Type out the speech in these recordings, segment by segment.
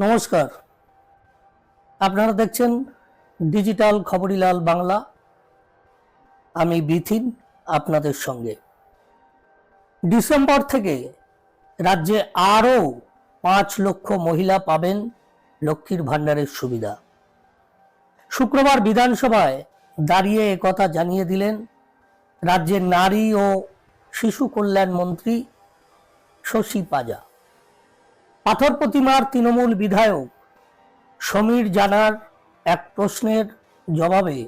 নমস্কার। আপনারা দেখছেন ডিজিটাল খবরিলাল বাংলা। আমি বিথিন আপনাদের সঙ্গে। ডিসেম্বর থেকে রাজ্যে আরও পাঁচ লক্ষ মহিলা পাবেন লক্ষ্মীর ভাণ্ডারের সুবিধা। শুক্রবার বিধানসভায় দাঁড়িয়ে একথা জানিয়ে দিলেন রাজ্যের নারী ও শিশু কল্যাণ মন্ত্রী শশী পাজা। পাথর প্রতিমার তৃণমূল বিধায়ক সমীর জানার এক প্রশ্নের জবাবে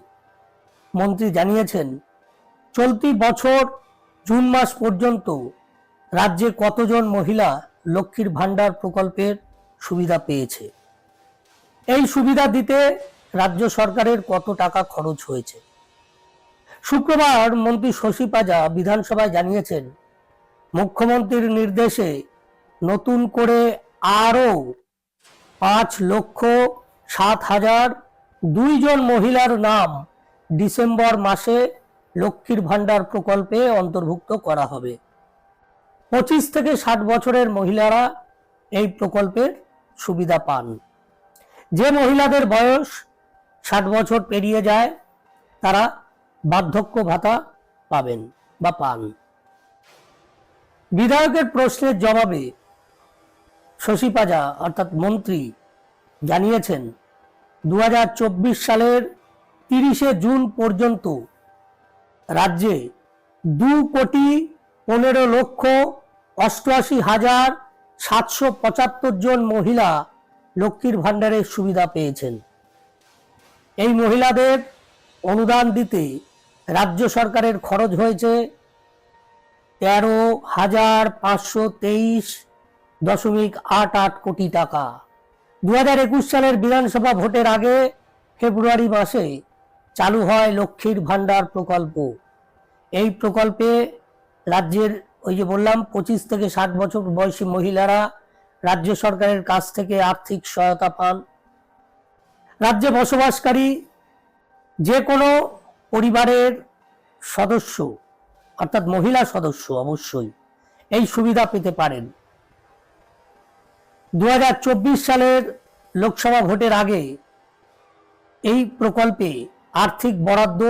মন্ত্রী জানিয়েছেন, চলতি বছর জুন মাস পর্যন্ত রাজ্যে কতজন মহিলা লক্ষ্মীর ভাণ্ডার প্রকল্পের সুবিধা পেয়েছে? এই সুবিধা দিতে রাজ্য সরকারের কত টাকা খরচ হয়েছে? শুক্রবার মন্ত্রী শশী পাজা বিধানসভায় জানিয়েছেন, মুখ্যমন্ত্রীর নির্দেশে নতুন করে আরও পাঁচ লক্ষ সাত হাজার দুইজন মহিলার নাম ডিসেম্বর মাসে লক্ষ্মীর ভাণ্ডার প্রকল্পে অন্তর্ভুক্ত করা হবে। পঁচিশ থেকে ষাট বছরের মহিলারা এই প্রকল্পের সুবিধা পান। যে মহিলাদের বয়স ষাট বছর পেরিয়ে যায়, তারা বার্ধক্য ভাতা পাবেন বা পান। বিধায়কের প্রশ্নের জবাবে শশী পাজা অর্থাৎ মন্ত্রী, জানিয়েছেন দু হাজার চব্বিশ সালের তিরিশে জুন পর্যন্ত রাজ্যে দু কোটি পনেরো লক্ষ অষ্টআশি হাজার সাতশো পঁচাত্তর জন মহিলা লক্ষ্মীর ভাণ্ডারের সুবিধা পেয়েছেন। এই মহিলাদের অনুদান দিতে রাজ্য সরকারের খরচ হয়েছে তেরো হাজার পাঁচশো তেইশ দশমিক আট আট কোটি টাকা। দু হাজার একুশ সালের বিধানসভা ভোটের আগে ফেব্রুয়ারি মাসে চালু হয় লক্ষ্মীর ভাণ্ডার প্রকল্প। এই প্রকল্পে রাজ্যের ওই যে বললাম, পঁচিশ থেকে ষাট বছর বয়সী মহিলারা রাজ্য সরকারের কাছ থেকে আর্থিক সহায়তা পান। রাজ্যে বসবাসকারী যে কোনো পরিবারের সদস্য, অর্থাৎ মহিলা সদস্য অবশ্যই এই সুবিধা পেতে পারেন। দু হাজার চব্বিশ সালের লোকসভা ভোটের আগে এই প্রকল্পে আর্থিক বরাদ্দ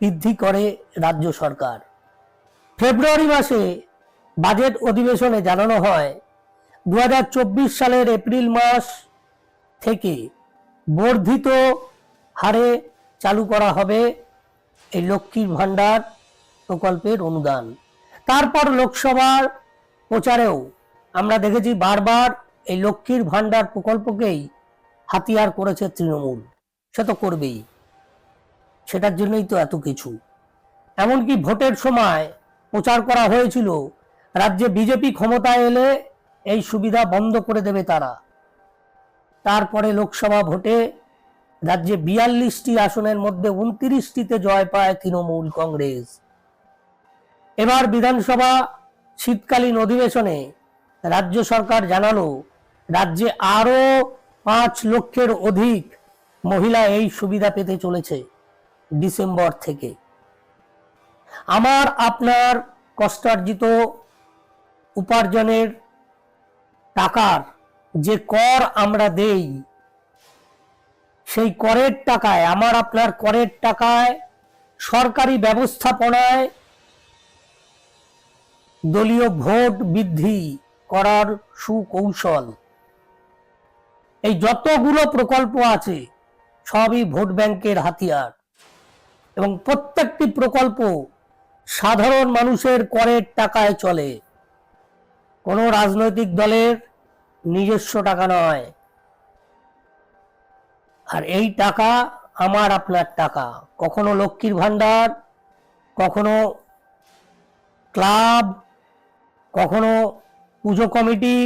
বৃদ্ধি করে রাজ্য সরকার। ফেব্রুয়ারি মাসে বাজেট অধিবেশনে জানানো হয় দু হাজার চব্বিশ সালের এপ্রিল মাস থেকে বর্ধিত হারে চালু করা হবে এই লক্ষ্মীর ভাণ্ডার প্রকল্পের অনুদান। তারপর লোকসভার প্রচারেও আমরা দেখেছি বারবার এই লক্ষ্মীর ভাণ্ডার প্রকল্পকেই হাতিয়ার করেছে তৃণমূল। সে তো করবেই। সেটার জন্যই তো এত কিছু। এমনকি ভোটের সময় প্রচার করা হয়েছিল, রাজ্যে বিজেপি ক্ষমতায় এলে এই সুবিধা বন্ধ করে দেবে তারা। তারপরে লোকসভা ভোটে রাজ্যে বিয়াল্লিশটি আসনের মধ্যে উনত্রিশটিতে জয় পায় তৃণমূল কংগ্রেস। এবার বিধানসভা শীতকালীন অধিবেশনে রাজ্য সরকার জানালো রাজ্যে আরও পাঁচ লক্ষের অধিক মহিলা এই সুবিধা পেতে চলেছে ডিসেম্বর থেকে। আমার, আপনার কষ্টার্জিত উপার্জনের টাকার যে কর আমরা দেই, সেই করের টাকায়, আমার, আপনার করের টাকায়, সরকারি ব্যবস্থাপনায় দলীয় ভোট বৃদ্ধি করার সুকৌশল এই যতগুলো প্রকল্প আছে, সবই ভোট ব্যাংকের হাতিয়ার। এবং প্রত্যেকটি প্রকল্প সাধারণ মানুষের করের টাকায় চলে। কোনো রাজনৈতিক দলের নিজস্ব টাকা নয়। আর এই টাকা আমার, আপনার টাকা। কখনো লক্ষ্মীর ভাণ্ডার, কখনো ক্লাব, কখনো পুজো কমিটি,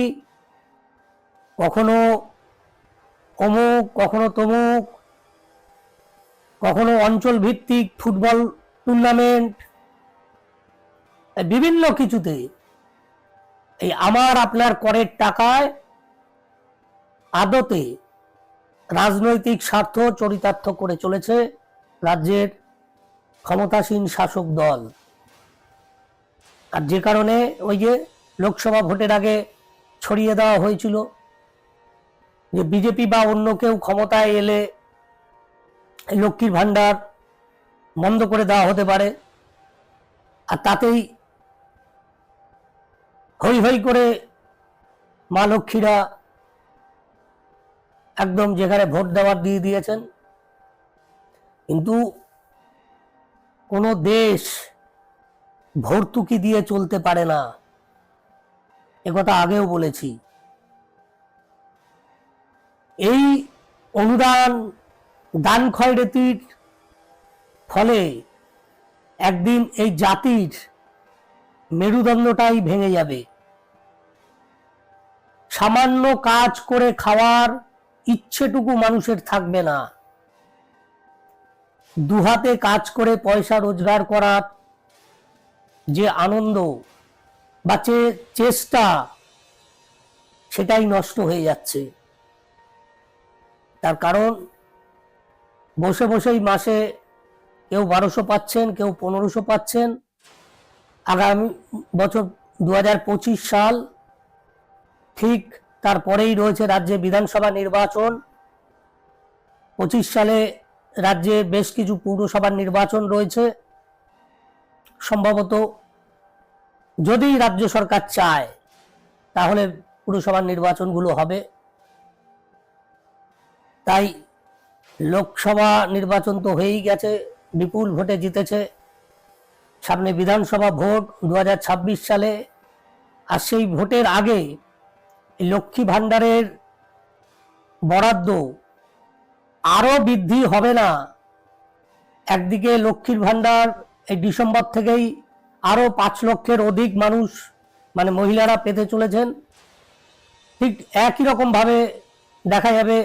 কখনো অমুক কখনো তমুক, কখনো অঞ্চল ভিত্তিক ফুটবল টুর্নামেন্ট বিভিন্ন কিছুতে। এই আমার, আপনার করের টাকায় আদতে রাজনৈতিক স্বার্থ চরিতার্থ করে চলেছে রাজ্যের ক্ষমতাসীন শাসক দল। আর যে কারণে ওই যে লোকসভা ভোটের আগে ছড়িয়ে দেওয়া হয়েছিল যে বিজেপি বা অন্য কেউ ক্ষমতায় এলে লক্ষ্মীর ভাণ্ডার বন্ধ করে দেওয়া হতে পারে। আর তাতেই হই হই করে মা লক্ষ্মীরা একদম যেখানে ভোট দেওয়ার দিয়ে দিয়েছেন। কিন্তু কোনো দেশ ভর্তুকি দিয়ে চলতে পারে না। একথা আগেও বলেছি। এই অনুদান দান খয়রাতির ফলে একদিন এই জাতির মেরুদণ্ডটাই ভেঙে যাবে। সামান্য কাজ করে খাওয়ার ইচ্ছেটুকু মানুষের থাকবে না। দুহাতে কাজ করে পয়সা রোজগার করার যে আনন্দ বা চেষ্টা, সেটাই নষ্ট হয়ে যাচ্ছে। তার কারণ, বসে বসেই মাসে কেউ বারোশো পাচ্ছেন, কেউ পনেরোশো পাচ্ছেন। আগামী বছর দু হাজার পঁচিশ সাল, ঠিক তারপরেই রয়েছে রাজ্যে বিধানসভা নির্বাচন। পঁচিশ সালে রাজ্যে বেশ কিছু পৌরসভার নির্বাচন রয়েছে। সম্ভবত যদি রাজ্য সরকার চায়, তাহলে পুরসভার নির্বাচনগুলো হবে। তাই লোকসভা নির্বাচন তো হয়েই গেছে, বিপুল ভোটে জিতেছে। সামনে বিধানসভা ভোট দু হাজার ছাব্বিশ সালে, আর সেই ভোটের আগে লক্ষ্মী ভাণ্ডারের বরাদ্দ আরও বৃদ্ধি হবে না। একদিকে লক্ষ্মীর ভাণ্ডার এই ডিসেম্বর থেকেই আরও পাঁচ লক্ষের অধিক মানুষ মানে মহিলারা পেতে চলেছেন। ঠিক একই রকমভাবে দেখা যাবে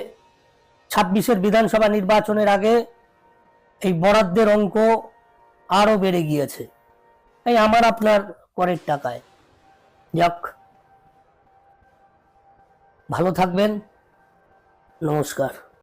ছাব্বিশের বিধানসভা নির্বাচনের আগে এই বরাদ্দের অঙ্ক আরও বেড়ে গিয়েছে। এই আমার আপনার করের টাকায়। যাক। ভালো থাকবেন। নমস্কার।